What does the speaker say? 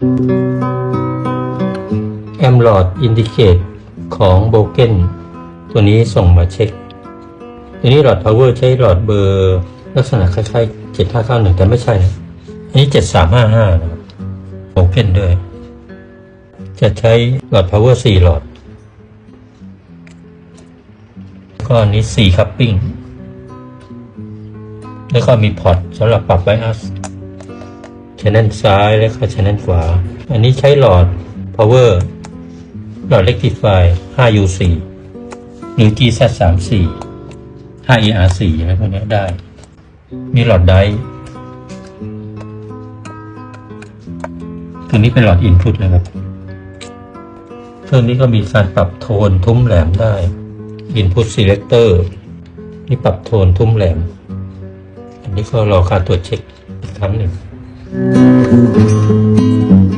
แอมหลอดอินดิเคตของโบเกนตัวนี้ส่งมาเช็ค ตัวนี้หลอด power ใช้หลอดเบอร์ลักษณะคล้ายๆ 7591 แต่ไม่ใช่นะอันนี้ 7355นะครับโบเกนด้วย จะใช้หลอด power 4หลอด ก็อันนี้ 4 คัพปิ้ง แล้วก็มีพอร์ตสำหรับปรับไบอัส ชแนลซ้ายและก็ชแนลขวา อันนี้ใช้หลอด power หลอด rectify 5U4 หรือ GZ34 5ER4 อะไรพวกนี้ได้ มีหลอดไดร์ตัวนี้เป็นหลอด input นะครับเครื่องนี้ก็มีการปรับโทนทุ้มแหลมได้ input selector นี่ปรับโทนทุ้มแหลม อันนี้ก็รอการตรวจเช็คอีกครั้งหนึ่ง Música